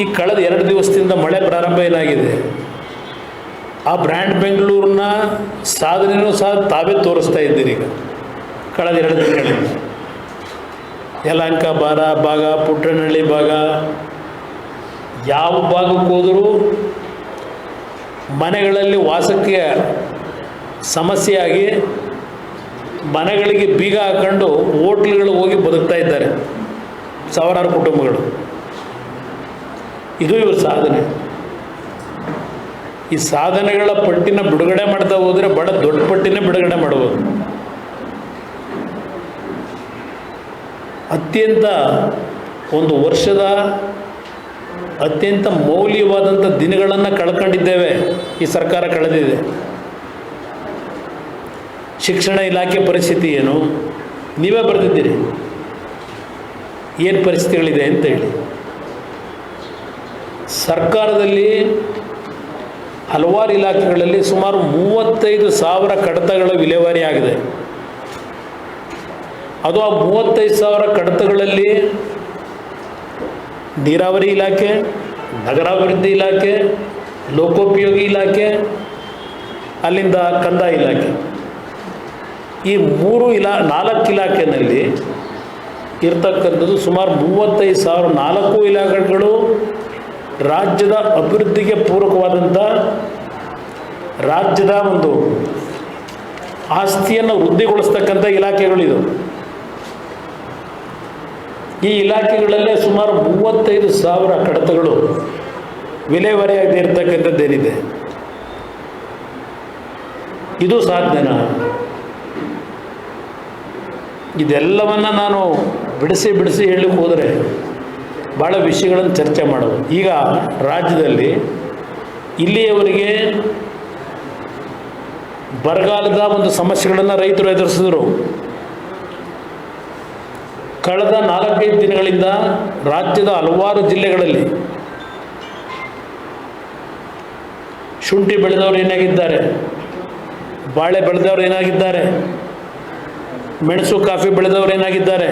ಈ ಕಳೆದ ಎರಡು ದಿವಸದಿಂದ ಮಳೆ ಪ್ರಾರಂಭ ಏನಾಗಿದೆ? ಆ ಬ್ರ್ಯಾಂಡ್ ಬೆಂಗಳೂರಿನ ಸಾಧನೆಯೂ ಸಹ ತಾವೇ ತೋರಿಸ್ತಾ ಇದ್ದೀರಿ ಈಗ. ಕಳೆದ ಎರಡು ದಿನಗಳಿಂದ. ಯಲಹಂಕ ಬಾರ ಭಾಗ, ಪುಟ್ಟನಹಳ್ಳಿ ಭಾಗ, ಯಾವ ಭಾಗಕ್ಕೆ ಹೋದರೂ ಮನೆಗಳಲ್ಲಿ ವಾಸಕ್ಕೆ ಸಮಸ್ಯೆಯಾಗಿ ಮನೆಗಳಿಗೆ ಬೀಗ ಹಾಕೊಂಡು ಹೋಟ್ಲ್ಗಳಿಗೆ ಹೋಗಿ ಬದುಕ್ತಾ ಇದ್ದಾರೆ. ಸಾವಿರಾರು ಕುಟುಂಬಗಳು. ಇದು ಇವ್ರ ಸಾಧನೆ. ಈ ಸಾಧನೆಗಳ ಪಟ್ಟಿನ ಬಿಡುಗಡೆ ಮಾಡ್ತಾ ಹೋದರೆ ಬಹಳ ದೊಡ್ಡ ಪಟ್ಟಿನೇ ಬಿಡುಗಡೆ ಮಾಡ್ಬೋದು. ಅತ್ಯಂತ ಒಂದು ವರ್ಷದ ಅತ್ಯಂತ ಮೌಲ್ಯವಾದಂಥ ದಿನಗಳನ್ನು ಕಳ್ಕೊಂಡಿದ್ದೇವೆ ಈ ಸರ್ಕಾರ ಕಳೆದಿದೆ. ಶಿಕ್ಷಣ ಇಲಾಖೆ ಪರಿಸ್ಥಿತಿ ಏನು? ನೀವೇ ಬರೆದಿದ್ದೀರಿ. ಏನು ಪರಿಸ್ಥಿತಿಗಳಿದೆ ಅಂತ ಹೇಳಿ. ಸರ್ಕಾರದಲ್ಲಿ ಹಲವಾರು ಇಲಾಖೆಗಳಲ್ಲಿ ಸುಮಾರು ಮೂವತ್ತೈದು ಸಾವಿರ ಕಡತಗಳ ವಿಲೇವಾರಿ ಆಗಿದೆ. ಅದು ಆ ಮೂವತ್ತೈದು ಸಾವಿರ ಕಡತಗಳಲ್ಲಿ ನೀರಾವರಿ ಇಲಾಖೆ, ನಗರಾಭಿವೃದ್ಧಿ ಇಲಾಖೆ, ಲೋಕೋಪಯೋಗಿ ಇಲಾಖೆ, ಅಲ್ಲಿಂದ ಕಂದಾಯ ಇಲಾಖೆ. ಈ ಮೂರು ಇಲಾ, ನಾಲ್ಕು ಇಲಾಖೆಯಲ್ಲಿ ಇರ್ತಕ್ಕಂಥದ್ದು ಸುಮಾರು ಮೂವತ್ತೈದು ಸಾವಿರ ನಾಲ್ಕು ಇಲಾಖೆಗಳು ರಾಜ್ಯದ ಅಭಿವೃದ್ಧಿಗೆ ಪೂರಕವಾದಂಥ ರಾಜ್ಯದ ಒಂದು ಆಸ್ತಿಯನ್ನು ವೃದ್ಧಿಗೊಳಿಸ್ತಕ್ಕಂಥ ಇಲಾಖೆಗಳಿದು ಈ ಇಲಾಖೆಗಳಲ್ಲೇ ಸುಮಾರು ಮೂವತ್ತೈದು ಸಾವಿರ ಕಡತಗಳು ವಿಲೇವಾರಿಯಾಗದೇ ಇರತಕ್ಕಂಥದ್ದೇನಿದೆ. ಇದು ಸಾಧ್ಯನಾ? ಇದೆಲ್ಲವನ್ನ ನಾನು ಬಿಡಿಸಿ ಬಿಡಿಸಿ ಹೇಳಲಿಕ್ಕೆ ಹೋದರೆ ಭಾಳ ವಿಷಯಗಳನ್ನು ಚರ್ಚೆ ಮಾಡೋದು. ಈಗ ರಾಜ್ಯದಲ್ಲಿ ಇಲ್ಲಿಯವರಿಗೆ ಬರಗಾಲದ ಒಂದು ಸಮಸ್ಯೆಗಳನ್ನು ರೈತರು ಎದುರಿಸಿದ್ರು. ಕಳೆದ ನಾಲ್ಕೈದು ದಿನಗಳಿಂದ ರಾಜ್ಯದ ಹಲವಾರು ಜಿಲ್ಲೆಗಳಲ್ಲಿ ಶುಂಠಿ ಬೆಳೆದವರು ಏನಾಗಿದ್ದಾರೆ? ಬಾಳೆ ಬೆಳೆದವರು ಏನಾಗಿದ್ದಾರೆ? ಮೆಣಸು ಕಾಫಿ ಬೆಳೆದವರು ಏನಾಗಿದ್ದಾರೆ?